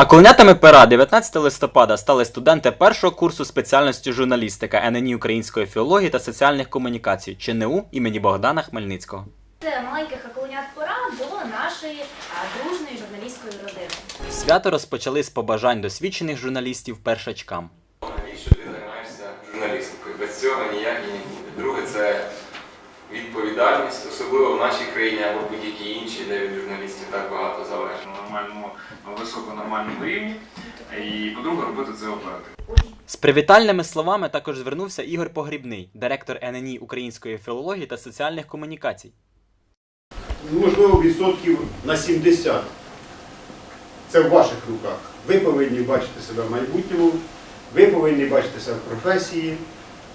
А колонятами пера 19 листопада стали студенти першого курсу спеціальності журналістика ННІ української філології та соціальних комунікацій ЧНУ імені Богдана Хмельницького. Це маленьких акуленят пора до нашої а, дружної журналістської родини. Свято розпочали з побажань досвідчених журналістів першачкам. Навіщо ти займаєшся журналістикою? Без цього ніяк і не буде. Друге, це відповідальність, особливо в нашій країні або будь-якій іншій, де від журналістів так багато залежить. на нормальному, високонормальному рівні. І, по-друге, робити це оперативно. З привітальними словами також звернувся Ігор Погрібний, директор ННІ української філології та соціальних комунікацій. можливо, відсотків на 70. Це в ваших руках. Ви повинні бачити себе в майбутньому, ви повинні бачити себе в професії,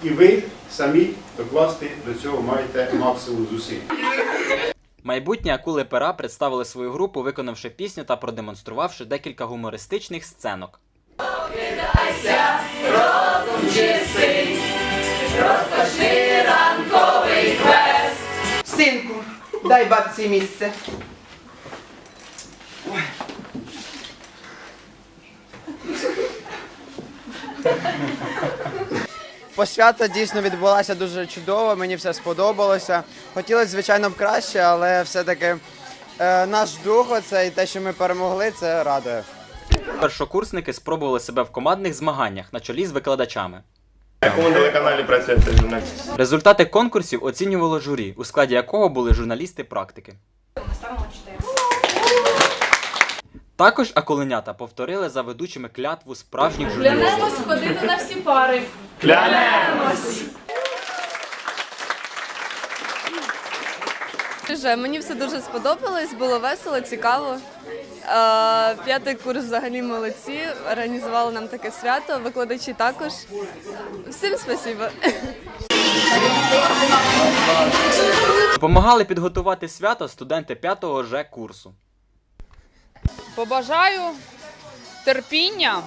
і ви самі докласти до цього маєте максимум зусиль. Майбутні акули пера представили свою групу, виконавши пісню та продемонструвавши декілька гумористичних сценок. Синку, дай бабці місце. Посвята дійсно відбулася дуже чудово, мені все сподобалося. Хотілося, звичайно, б краще, але все-таки е, наш дух, оце і те, що ми перемогли, це радує. Першокурсники спробували себе в командних змаганнях на чолі з викладачами. На якому телеканалі працюєте журналіст? Результати конкурсів оцінювало журі, у складі якого були журналісти практики. Ставимо 4. Також акуленята повторили за ведучими клятву справжніх журналістів. Клянемось ходити на всі пари. Дуже, мені все дуже сподобалось, було весело, цікаво. Е, П'ятий курс взагалі молодці, організували нам таке свято, викладачі також. Всім спасибо. Допомагали підготувати свято студенти 5-го Ж курсу. Побажаю терпіння,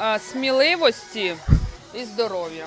е, сміливості і здоров'я.